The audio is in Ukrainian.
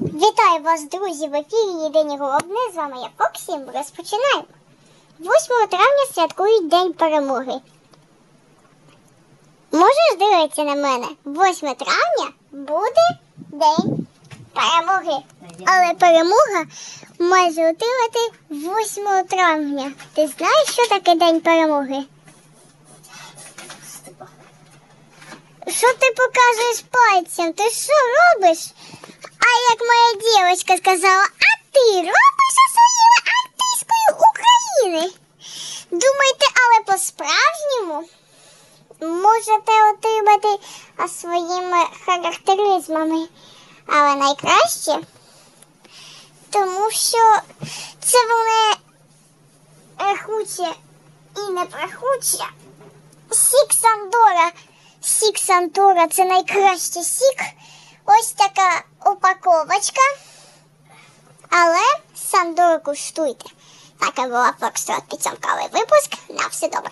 Вітаю вас, друзі, в ефірі Єдині Головне. З вами я Фоксі. Розпочинаємо. 8 травня святкують День перемоги. Можеш дивитися на мене? 8 травня буде День перемоги. Але перемога майже отримати 8 травня. Ти знаєш, що таке День перемоги? Що ти показуєш пальцем? Ти що робиш? А як моя дівчинка сказала, а ти робиш своєю артисткою України? Думаєте, але по-справжньому можете отримати своїми характеризмами. Але найкраще, тому що це вони рахуче і не прахуче. Сік Сандора. Сік Сандора це найкращий сік. Ось така упаковочка. Але Сандору куштуйте. Така була Фокстрот підсумковий випуск. На все добре.